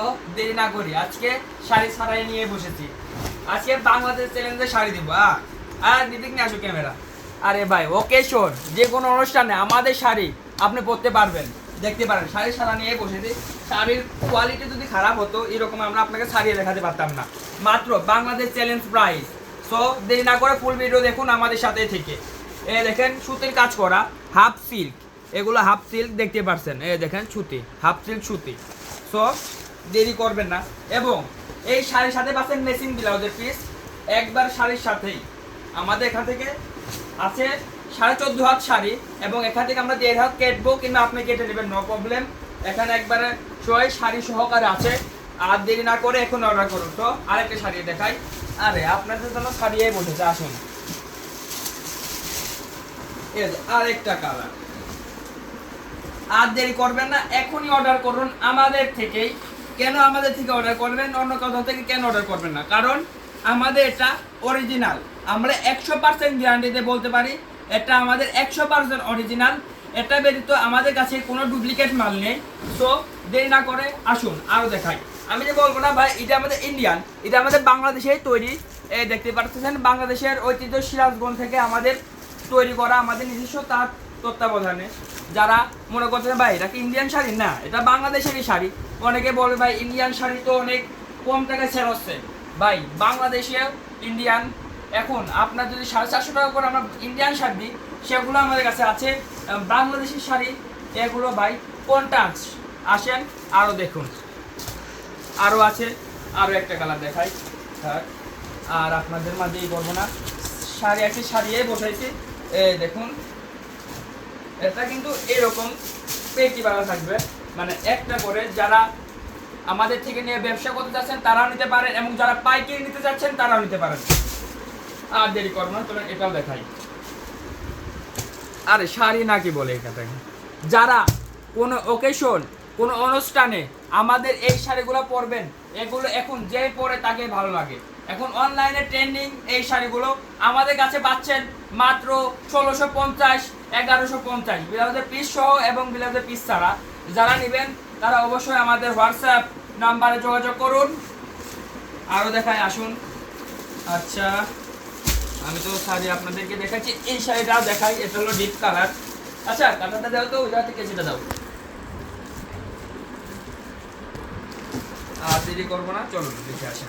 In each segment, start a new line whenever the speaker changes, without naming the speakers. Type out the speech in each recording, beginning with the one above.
তো দেরি না করি। আজকে শাড়ি ছাড়াই নিয়ে বসেছি। আজকে বাংলাদেশ চ্যালেঞ্জে শাড়ি দিব আ আর নিদিক নিয়ে আসো ক্যামেরা। আরে ভাই ওকেশন যে কোনো অনুষ্ঠানে আমাদের শাড়ি আপনি পরতে পারবেন। দেখতে পারেন, শাড়ি সারা নিয়ে বসেছি। শাড়ির কোয়ালিটি যদি খারাপ হতো, এরকম আমরা আপনাকে ছাড়িয়ে দেখাতে পারতাম না। মাত্র বাংলাদেশ চ্যালেঞ্জ প্রাইস সো দেরি না করে ফুল ভিডিও দেখুন আমাদের সাথে থেকে। এ দেখেন, সুতির কাজ করা হাফ সিল্ক এগুলো হাফ সিল্ক দেখতে পারছেন। এ দেখেন, সুতি হাফ সিল্ক সুতি। সো দেরি করবেন না। এবং এই শাড়ির সাথে পাচ্ছেন মেশিন ব্লাউজের পিস একবার শাড়ির সাথেই। আমাদের এখান থেকে আছে সাড়ে চোদ্দ হাত শাড়ি এবং এখান থেকে আমরা দেড় হাত কেটবো কিংবা আপনি কেটে নেবেন নো প্রবলেম এখানে একবারে ছয় শাড়ি সহকারে আছে। আর দেরি না করে এখন অর্ডার করুন তো। আরেকটা শাড়ি দেখাই। আরে, আপনাদের জন্য শাড়িয়ে বসেছে, আসুন। আরেকটা কালার আর দেরি করবেন না, এখনই অর্ডার করুন আমাদের থেকেই। কেন আমাদের থেকে অর্ডার করবেন? অন্য কোথাও থেকে কেন অর্ডার করবেন না? কারণ আমাদের এটা অরিজিনাল আমরা একশো পার্সেন্ট গ্যারান্টিতে বলতে পারি, এটা আমাদের একশো পার্সেন্ট অরিজিনাল এটা ব্যতীত আমাদের কাছে কোনো ডুপ্লিকেট মাল নেই। তো দেরি না করে আসুন আরও দেখাই। আমি যে বলব না ভাই, এটা আমাদের ইন্ডিয়ান এটা আমাদের বাংলাদেশেই তৈরি। দেখতে পাচ্ছেন বাংলাদেশের ঐতিহ্য সিরাজগঞ্জ থেকে আমাদের তৈরি করা আমাদের নিজস্ব তার তত্ত্বাবধানে। যারা মনে করছেন, ভাই, এটা কি ইন্ডিয়ান শাড়ি? না, এটা বাংলাদেশেরই শাড়ি। অনেকে বলে, ভাই ইন্ডিয়ান শাড়ি তো অনেক কম টাকায় সেল হচ্ছে। ভাই বাংলাদেশে ইন্ডিয়ান এখন আপনার যদি সাড়ে চারশো টাকা করে আমরা ইন্ডিয়ান শাড়ি দিই, সেগুলো আমাদের কাছে আছে। বাংলাদেশি শাড়ি, এগুলো, ভাই কন্টাক্ট আসেন আরও দেখুন। আরও আছে আরও একটা কালার দেখাই। থাক আর আপনাদের মাঝেই করব না। শাড়ি আছে সারিয়ে বসাইছি। দেখুন এটা কিন্তু এরকম পেটি বালা থাকবে। মানে একটা করে যারা আমাদের থেকে নিয়ে ব্যবসা করতে চাচ্ছেন তারাও নিতে পারেন এবং যারা পাইকারি নিতে চাচ্ছেন তারাও নিতে পারেন। আর দেরি করব না চলুন এটাও দেখাই। আরে শাড়ি নাকি বলে এটাকে? যারা কোনো ওকেশন কোনো অনুষ্ঠানে আমাদের এই শাড়িগুলো পরবেন, এগুলো এখন যে পরে তাকে ভালো লাগে। এখন অনলাইনে ট্রেন্ডিং এই শাড়িগুলো আমাদের কাছে পাচ্ছেন মাত্র ষোলোশো পঞ্চাশ এগারোশো পঞ্চাশ। ব্লাউজের পিস সহ এবং ব্লাউজের পিস ছাড়া। যারা নেবেন, তারা অবশ্যই আমাদের হোয়াটসঅ্যাপ নাম্বারে যোগাযোগ করুন। আরও দেখায় আসুন। আচ্ছা আমি তো শাড়ি আপনাদেরকে দেখাচ্ছি। এই শাড়িটাও দেখাই, এটা হলো ডিপ কালার আচ্ছা কালারটা দাও তো, ওইটা থেকে সেটা দাও। আর দেরি করব না, চলুন, দেখে আসি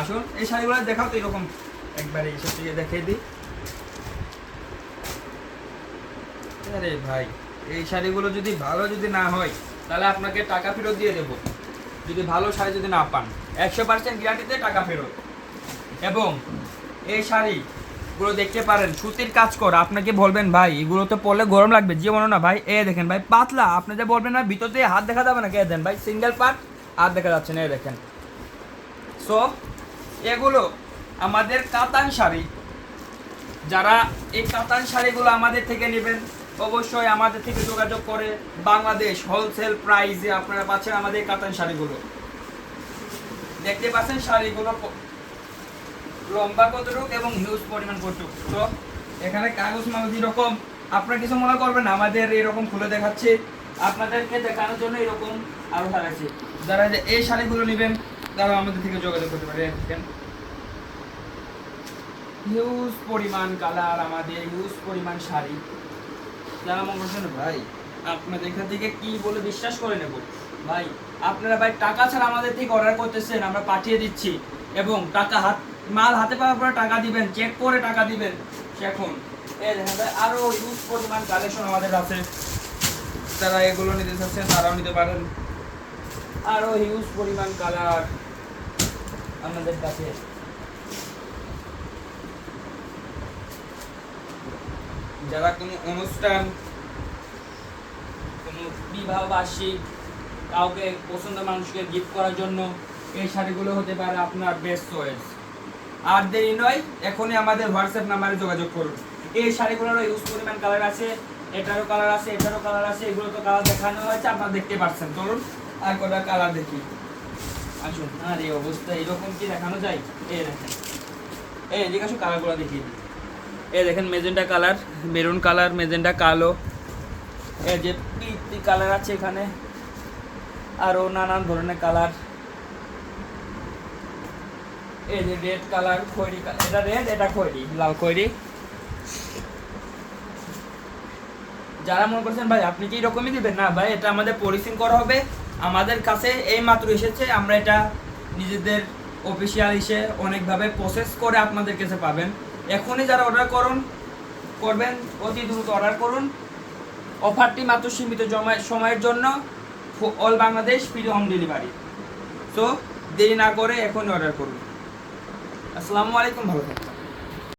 আসুন, এই শাড়িগুলো দেখাও তো এরকম। একবারে এসে থেকে দেখিয়ে দিই। আরে ভাই, এই শাড়িগুলো যদি ভালো যদি না হয়, তাহলে আপনাকে টাকা ফেরত দিয়ে দেবো। যদি ভালো শাড়ি যদি না পান, একশো পার্সেন্ট গ্যারান্টিতে টাকা ফেরত। এবং এই শাড়িগুলো দেখতে পারেন, সুতির কাজ কর। আপনাকে বলবেন, ভাই, এগুলো তো পরলে গরম লাগবে। জীবন না, ভাই। এ দেখেন, ভাই, পাতলা। আপনি যে বলবেন না, ভিতর দিয়ে হাত দেখা যাবে না। কে দেন, ভাই? সিঙ্গেল পার্ট, হাত দেখা যাচ্ছে না, এ দেখেন। সো এগুলো আমাদের কাতান শাড়ি। যারা এই কাতান শাড়িগুলো আমাদের থেকে নেবেন, অবশ্যই আমাদের থেকে যোগাযোগ করে বাংলাদেশ হোলসেল প্রাইসে আপনারা পাচ্ছেন আমাদের কাতান শাড়িগুলো। দেখতে পাচ্ছেন শাড়িগুলো লম্বা কতটুক এবং হিউজ পরিমাণ কতটুক। তো, এখানে কাগজ মাগজ এরকম আপনারা কিছু মনে করবেন আমাদের এরকম খুলে দেখাচ্ছে। আপনাদেরকে দেখানোর জন্য এরকম আরও দেখাচ্ছি যারা এই শাড়িগুলো নেবেন তারা আমাদের থেকে যোগাযোগ করতে পারে। দেখেন। হিউজ পরিমাণ কালার আমাদের হিউজ পরিমাণ শাড়ি। যারা মনে করছেন, ভাই আপনাদের এখান থেকে কি বলে বিশ্বাস করে নেব ভাই, আপনারা ভাই টাকা ছাড়া আমাদের থেকে অর্ডার করতেছেন, আমরা পাঠিয়ে দিচ্ছি। এবং টাকা হাত, মাল হাতে পাওয়ার পরে টাকা দিবেন চেক করে টাকা দিবেন। এখন, এই দেখেন ভাই, আরও হিউজ পরিমাণ কালেকশন আমাদের আছে। তারা এগুলো নিতে চাচ্ছেন, তারাও নিতে পারেন। আরও হিউজ পরিমাণ কালার আমাদের কাছে যারা কোনো অনুষ্ঠান, কোনো বিবাহ বার্ষিক, কাউকে পছন্দ মানুষকে গিফট করার জন্য, এই শাড়িগুলো হতে পারে আপনার বেস্ট চয়েস আর দেরি নয়, এখনই আমাদের হোয়াটসঅ্যাপ নাম্বারে যোগাযোগ করুন। এই শাড়িগুলোরও ইউজ পরিমাণ কালার আছে, এটারও কালার আছে, এটারও কালার আছে, এগুলো তো কালার দেখানো হয়েছে, আপনারা দেখতে পাচ্ছেন চলুন, আর কটা কালার দেখি। আসুন, আর এই অবস্থা এরকম কি দেখানো যায়? এই দেখেন। এই এদিকে আসো কালারগুলো দেখিয়ে দিই। এই দেখেন, magenta colour, maroon colour, magenta কালো। এই যে পিটি কালার আছে এখানে, আরও নানান ধরনের কালার। এই যে রেড কালার, খয়েরি কালার, এটা রেড, এটা খয়েরি, লাল খয়েরি। যারা মনে করছেন, ভাই, আপনি কি এরকমই দিবেন? না, ভাই, এটা আমাদের পলিসিং করা হবে। আমাদের কাছে এই মাত্র এসেছে, আমরা এটা নিজেদের অফিসিয়াল এসে অনেকভাবে প্রসেস করে আপনাদের কাছে পাবেন। এখনই যারা অর্ডার করুন, করবেন, অতি দ্রুত অর্ডার করুন। অফারটি মাত্র সীমিত সময়ের জন্য all Bangladesh free home delivery তো দেরি না করে এখনই অর্ডার করুন। আসসালামু আলাইকুম, ভালো থাকবেন